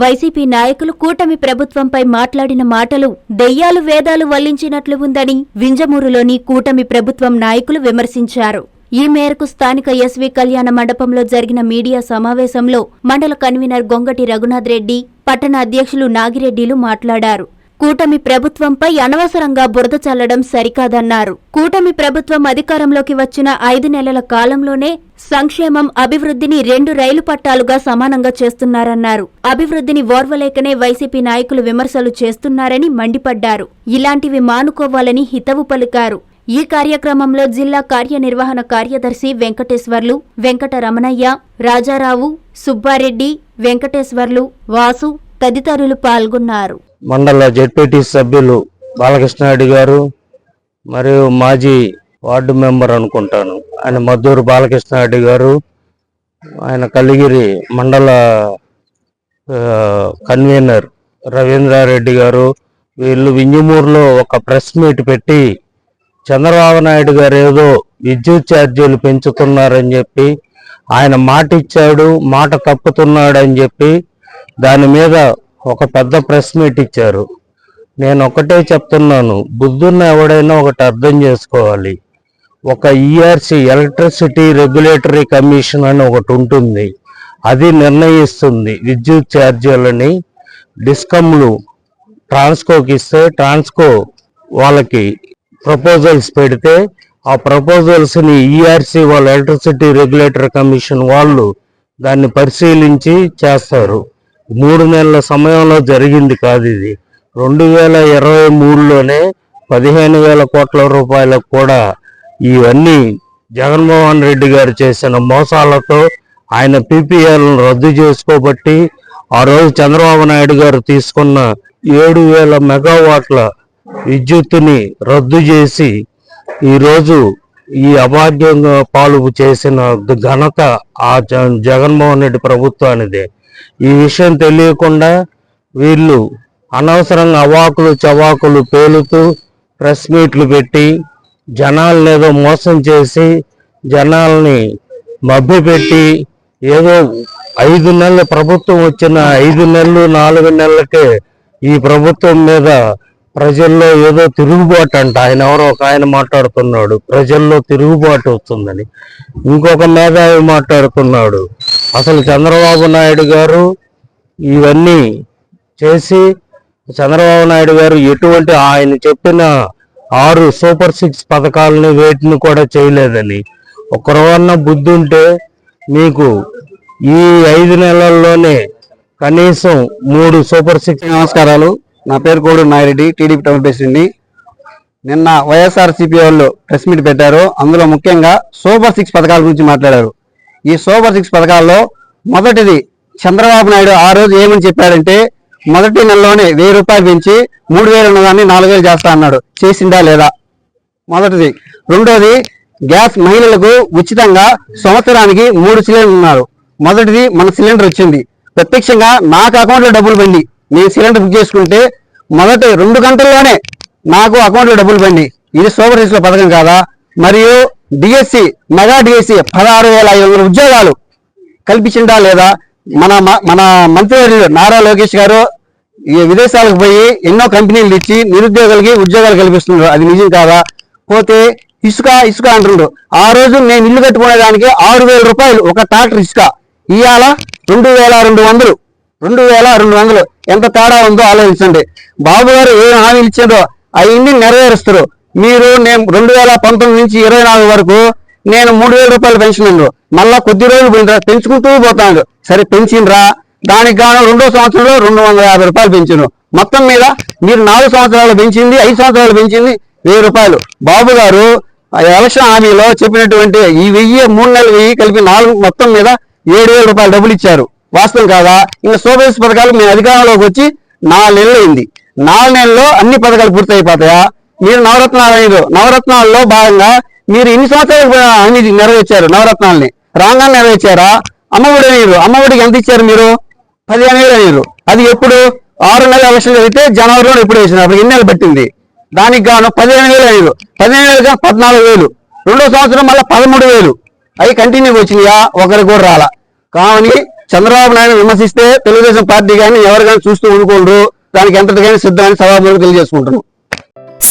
YCP నాయకులు కూటమి ప్రభుత్వంపై మాట్లాడిన మాటలు దెయ్యాలు వేదాలు వల్లించినట్లు ఉందని వింజమూరులోని కూటమి ప్రభుత్వం నాయకులు విమర్శించారు. ఈ మేరకు స్థానిక ఎస్వి కళ్యాణ మండపంలో జరిగిన మీడియా సమావేశంలో మండల కన్వీనర్ గొంగటి రఘునాథ్ రెడ్డి పట్టణ అధ్యక్షులు నాగిరెడ్డిలు మాట్లాడారు. కూటమి ప్రభుత్వంపై అనవసరంగా బురద చల్లడం సరికాదన్నారు. కూటమి ప్రభుత్వం అధికారంలోకి వచ్చిన ఐదు నెలల కాలంలోనే సంక్షేమం అభివృద్ధిని రెండు రైలు పట్టాలుగా సమానంగా చేస్తున్నారన్నారు. అభివృద్ధిని ఓర్వలేకనే వైసీపీ నాయకులు విమర్శలు చేస్తున్నారని మండిపడ్డారు. ఇలాంటివి మానుకోవాలని హితవు పలికారు. ఈ కార్యక్రమంలో జిల్లా కార్యనిర్వహణ కార్యదర్శి వెంకటేశ్వర్లు వెంకట రమణయ్య రాజారావు సుబ్బారెడ్డి వెంకటేశ్వర్లు వాసు తదితరులు పాల్గొన్నారు. మండల జెడ్పీటీ సభ్యులు బాలకృష్ణారెడ్డి గారు మరియు మాజీ వార్డు మెంబర్ అనుకుంటాను. ఆయన మద్దూరు బాలకృష్ణారెడ్డి గారు ఆయన కలిగిరి మండల కన్వీనర్ రవీంద్రారెడ్డి గారు. వీళ్ళు వింజమూరులో ఒక ప్రెస్ మీట్ పెట్టి చంద్రబాబు నాయుడు గారు ఏదో విద్యుత్ ఛార్జీలు పెంచుతున్నారని చెప్పి ఆయన మాట ఇచ్చాడు మాట కప్పుతున్నాడు అని చెప్పి దాని మీద ఒక పెద్ద ప్రెస్ మీట్ ఇచ్చారు. నేను ఒకటే చెప్తున్నాను బుద్ధున్న ఎవడైనా ఒకటి అర్థం చేసుకోవాలి. ఒక ఈఆర్సీ ఎలక్ట్రిసిటీ రెగ్యులేటరీ కమిషన్ అని ఒకటి ఉంటుంది. అది నిర్ణయిస్తుంది విద్యుత్ ఛార్జీలని డిస్కమ్లు ట్రాన్స్కోకి ఇస్తే ట్రాన్స్కో వాళ్ళకి ప్రపోజల్స్ పెడితే ఆ ప్రపోజల్స్ని ఈఆర్సీ వాళ్ళ ఎలక్ట్రిసిటీ రెగ్యులేటరీ కమిషన్ వాళ్ళు దాన్ని పరిశీలించి చేస్తారు. మూడు నెలల సమయంలో జరిగింది కాదు ఇది. రెండు వేల ఇరవై మూడులోనే పదిహేను వేల కోట్ల రూపాయలకు కూడా ఇవన్నీ జగన్మోహన్ రెడ్డి గారు చేసిన మోసాలతో ఆయన పీపీఎల్ను రద్దు చేసుకోబట్టి ఆ రోజు చంద్రబాబు నాయుడు గారు తీసుకున్న ఏడు వేల మెగావాట్ల విద్యుత్తుని రద్దు చేసి ఈరోజు ఈ అభాగ్యంగా పాలు చేసిన ఘనత ఆ జగన్మోహన్ రెడ్డి ప్రభుత్వానిదే. ఈ విషయం తెలియకుండా వీళ్ళు అనవసరంగా అవాకులు చవాకులు పేలుతూ ప్రెస్ మీట్లు పెట్టి జనాలను ఏదో మోసం చేసి జనాల్ని మభ్యపెట్టి ఏదో ఐదు నెలల ప్రభుత్వం వచ్చిన ఐదు నెలలు నాలుగు నెలలకే ఈ ప్రభుత్వం మీద ప్రజల్లో ఏదో తిరుగుబాటు అంట. ఆయన ఎవరో ఒక ఆయన మాట్లాడుతున్నాడు. ప్రజల్లో తిరుగుబాటు వస్తుందని. ఇంకొక మేధావి మాట్లాడుతున్నాడు. అసలు చంద్రబాబు నాయుడు గారు ఇవన్నీ చేసి చంద్రబాబు నాయుడు గారు ఎటువంటి ఆయన చెప్పిన ఆరు సూపర్ సిక్స్ పథకాలని వేటిని కూడా చేయలేదని. ఒకరవన్న బుద్ధి ఉంటే మీకు ఈ ఐదు నెలల్లోనే కనీసం మూడు సూపర్ సిక్స్ నమస్కారాలు. నా పేరు కోడు నాయరెడ్డి టీడీపీ టౌన్ ప్రెసిడెంట్ని. నిన్న వైఎస్ఆర్ సిపి వాళ్ళు ప్రెస్ మీట్ పెట్టారు. అందులో ముఖ్యంగా సూపర్ సిక్స్ పథకాల గురించి మాట్లాడారు. ఈ సూపర్ సిక్స్ పథకాల్లో మొదటిది చంద్రబాబు నాయుడు ఆ రోజు ఏమని చెప్పాడంటే మొదటి నెలలోనే వెయ్యి రూపాయలు పెంచి మూడు వేలు ఉన్నదాన్ని నాలుగు వేలు చేస్తా అన్నాడు. చేసిందా లేదా? మొదటిది. రెండోది గ్యాస్ మహిళలకు ఉచితంగా సంవత్సరానికి మూడు సిలిండర్ ఉన్నారు. మొదటిది మన సిలిండర్ వచ్చింది. ప్రత్యక్షంగా నాకు అకౌంట్లో డబ్బులు పండి నేను సిలిండర్ బుక్ చేసుకుంటే మొదటి రెండు గంటల్లోనే నాకు అకౌంట్లో డబ్బులు పండి ఇది సూపర్ సిక్స్ పథకం కాదా? మరియు డిఎస్సి మెగా డిఎస్సి పదహారు వేల ఐదు వందల ఉద్యోగాలు కల్పించిందా లేదా? మన మ- మన మంత్రివర్యులు నారా లోకేష్ గారు ఈ విదేశాలకు పోయి ఎన్నో కంపెనీలు ఇచ్చి నిరుద్యోగులకి ఉద్యోగాలు కల్పిస్తున్నారు. అది నిజం కాదా? పోతే ఇసుక ఇసుక అంటుండ్రు ఆ రోజు నేను ఇల్లు కట్టుకునే దానికి ఆరు వేల రూపాయలు ఒక ట్రాక్టర్ ఇసుక. ఇవాళ రెండు వేల రెండు వందలు. రెండు వేల రెండు వందలు. ఎంత తేడా ఉందో ఆలోచించండి. బాబు గారు ఏ హామీ ఇచ్చిందో అవన్నీ నెరవేరుస్తారు. మీరు నేను రెండు వేల పంతొమ్మిది నుంచి ఇరవై నాలుగు వరకు నేను మూడు వేల రూపాయలు పెన్షన్ ఉండు మళ్ళా కొద్ది రోజులు పోయినరా పెంచుకుంటూ పోతాను. సరే పెంచినరా దానికి గాను రెండో సంవత్సరంలో రెండు వందల యాభై రూపాయలు పెంచును. మొత్తం మీద మీరు నాలుగు సంవత్సరాలు పెంచింది ఐదు సంవత్సరాలు పెంచింది వెయ్యి రూపాయలు. బాబు గారు ఆ ఎలక్షన్ హామీలో చెప్పినటువంటి ఈ వెయ్యి మూడు నెలలు వెయ్యి కలిపి నాలుగు మొత్తం మీద ఏడు వేల రూపాయలు డబ్బులు ఇచ్చారు. వాస్తవం కాదా? ఇంకా సోబేస్ పథకాలు మేము అధికారంలోకి వచ్చి నాలుగు నెలలు అయింది. నాలుగు నెలల్లో అన్ని పథకాలు పూర్తయిపోతాయా? మీరు నవరత్నాలు అనేది నవరత్నాల్లో భాగంగా మీరు ఇన్ని సంవత్సరాలు అన్ని నెరవేర్చారు నవరత్నాలని. రాగానే నెరవేర్చారా? అమ్మఒడి అనేది అమ్మఒడికి ఎంత ఇచ్చారు మీరు? పదిహేను వేలు అనేది అది ఎప్పుడు? ఆరు నెలల ఎలక్షన్ జరిగితే జనవరిలో ఎప్పుడు వేసినారు? అప్పుడు ఎన్ని నెలలు పట్టింది? దానికి గాను పదిహేను వేలు అనేది పదిహేను వేలు కానీ పద్నాలుగు వేలు. రెండో సంవత్సరం మళ్ళీ పదమూడు వేలు. అవి కంటిన్యూ వచ్చినాయా? ఒకరికి కూడా రాలా. కావని చంద్రబాబు నాయుడు విమర్శిస్తే తెలుగుదేశం పార్టీ కానీ ఎవరు కానీ చూస్తూ ఊరుకోండు దానికి ఎంతటికైనా సిద్ధమని సభాముఖంగా తెలియజేసుకుంటున్నాం.